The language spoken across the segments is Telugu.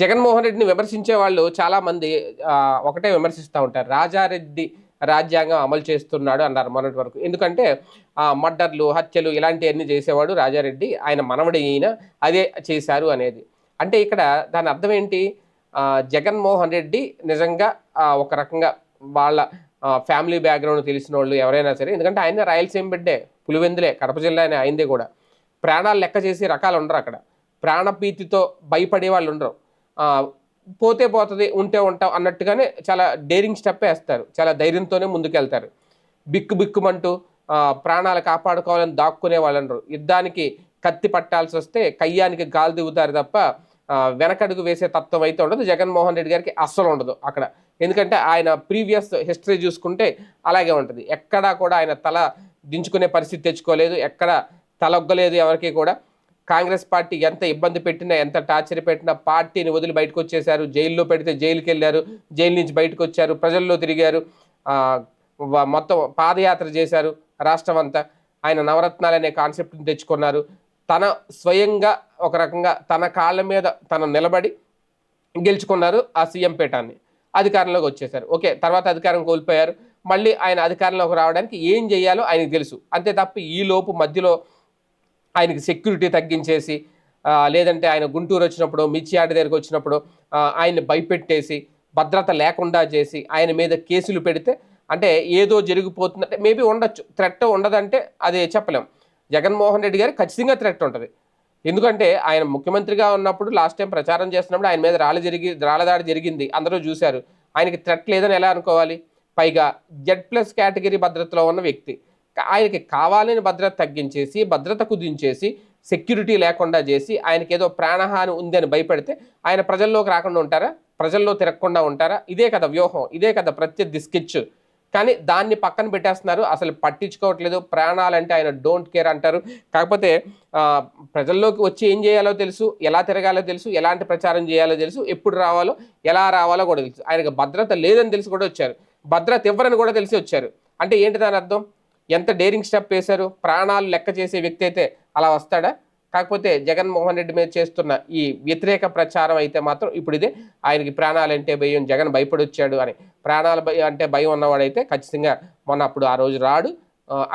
జగన్మోహన్ రెడ్డిని విమర్శించే వాళ్ళు చాలామంది ఒకటే విమర్శిస్తూ ఉంటారు. రాజారెడ్డి రాజ్యాంగం అమలు చేస్తున్నాడు అన్నారు మొన్నటి వరకు. ఎందుకంటే మర్డర్లు హత్యలు ఇలాంటివన్నీ చేసేవాడు రాజారెడ్డి. ఆయన మనవడి అయిన అదే చేశారు అనేది. అంటే ఇక్కడ దాని అర్థం ఏంటి? జగన్మోహన్ రెడ్డి నిజంగా ఒక రకంగా వాళ్ళ ఫ్యామిలీ బ్యాక్గ్రౌండ్ తెలిసిన వాళ్ళు ఎవరైనా సరే. ఎందుకంటే ఆయన రాయలసీమ బిడ్డే పులివెందులే కడప జిల్లా అనే ఆయనదే కూడా. ప్రాణాలు లెక్క చేసి రకాలు ఉండరు అక్కడ. ప్రాణభీతితో భయపడే వాళ్ళు ఉండరు. పోతే పోతుంది ఉంటే ఉంటాం అన్నట్టుగానే చాలా డేరింగ్ స్టెప్ వేస్తారు. చాలా ధైర్యంతోనే ముందుకెళ్తారు. బిక్కు బిక్కుమంటూ ప్రాణాలు కాపాడుకోవాలని దాక్కునే వాళ్ళు యుద్ధానికి కత్తి పట్టాల్సి వస్తే కయ్యానికి గాలి దిగుతారు తప్ప వెనకడుగు వేసే తత్వం అయితే ఉండదు. జగన్మోహన్ రెడ్డి గారికి అస్సలు ఉండదు అక్కడ. ఎందుకంటే ఆయన ప్రీవియస్ హిస్టరీ చూసుకుంటే అలాగే ఉంటుంది. ఎక్కడా కూడా ఆయన తల దించుకునే పరిస్థితి తెచ్చుకోలేదు. ఎక్కడ తలొగ్గలేదు ఎవరికి కూడా. కాంగ్రెస్ పార్టీ ఎంత ఇబ్బంది పెట్టినా ఎంత టార్చర్ పెట్టినా పార్టీని వదిలి బయటకు వచ్చేసారు జైల్లో పెడితే జైలుకి వెళ్ళారు జైలు నుంచి బయటకు వచ్చారు ప్రజల్లో తిరిగారు. మొత్తం పాదయాత్ర చేశారు రాష్ట్రం అంతా. ఆయన నవరత్నాలు అనే కాన్సెప్ట్ని తెచ్చుకున్నారు. తన స్వయంగా ఒక రకంగా తన కాళ్ళ మీద తను నిలబడి గెలుచుకున్నారు ఆ సీఎం పీఠాన్ని. అధికారంలోకి వచ్చేసారు ఓకే తర్వాత అధికారం కోల్పోయారు. మళ్ళీ ఆయన అధికారంలోకి రావడానికి ఏం చేయాలో ఆయనకు తెలుసు. అంతే తప్ప ఈ లోపు మధ్యలో ఆయనకి సెక్యూరిటీ తగ్గించేసి లేదంటే ఆయన గుంటూరు వచ్చినప్పుడు మిర్చియాడ దగ్గరకు వచ్చినప్పుడు ఆయన్ని భయపెట్టేసి భద్రత లేకుండా చేసి ఆయన మీద కేసులు పెడితే అంటే ఏదో జరిగిపోతుందంటే మేబీ ఉండొచ్చు. థ్రెట్ ఉండదంటే అది చెప్పలేం. జగన్మోహన్ రెడ్డి గారికి ఖచ్చితంగా థ్రెట్ ఉంటుంది. ఎందుకంటే ఆయన ముఖ్యమంత్రిగా ఉన్నప్పుడు లాస్ట్ టైం ప్రచారం చేస్తున్నప్పుడు ఆయన మీద రాళ్ళ జరిగి రాళ్ళదాడి జరిగింది. అందరూ చూశారు. ఆయనకి థ్రెట్ లేదని ఎలా అనుకోవాలి? పైగా జెడ్ ప్లస్ కేటగిరీ భద్రతలో ఉన్న వ్యక్తి. ఆయనకి కావాలని భద్రత తగ్గించేసి భద్రత కుదించేసి సెక్యూరిటీ లేకుండా చేసి ఆయనకి ఏదో ప్రాణహాని ఉందని భయపెడితే ఆయన ప్రజల్లోకి రాకుండా ఉంటారా? ప్రజల్లో తిరగకుండా ఉంటారా? ఇదే కదా వ్యూహం ఇదే కదా ప్రత్యర్థి స్కెచ్. కానీ దాన్ని పక్కన పెట్టేస్తున్నారు. అసలు పట్టించుకోవట్లేదు. ప్రాణాలంటే ఆయన డోంట్ కేర్ అంటారు. కాకపోతే ప్రజల్లోకి వచ్చి ఏం చేయాలో తెలుసు ఎలా తిరగాలో తెలుసు ఎలాంటి ప్రచారం చేయాలో తెలుసు ఎప్పుడు రావాలో ఎలా రావాలో కూడా తెలుసు. ఆయనకు భద్రత లేదని తెలిసి కూడా వచ్చారు. భద్రత ఇవ్వరని కూడా తెలిసి వచ్చారు. అంటే ఏంటి దాని అర్థం? ఎంత డేరింగ్ స్టెప్ వేశారు? ప్రాణాలు లెక్క చేసే వ్యక్తి అయితే అలా వస్తాడా? కాకపోతే జగన్మోహన్ రెడ్డి మీద చేస్తున్న ఈ వ్యతిరేక ప్రచారం అయితే మాత్రం ఇప్పుడు ఇదే. ఆయనకి ప్రాణాలు అంటే భయం జగన్ భయపడి వచ్చాడు అని. ప్రాణాలు భయం అంటే భయం ఉన్నవాడైతే ఖచ్చితంగా మొన్న అప్పుడు ఆ రోజు రాడు.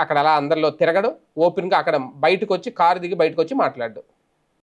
అక్కడ అలా అందరిలో తిరగడు. ఓపెన్గా అక్కడ బయటకు వచ్చి కారు దిగి బయటకు వచ్చి మాట్లాడు.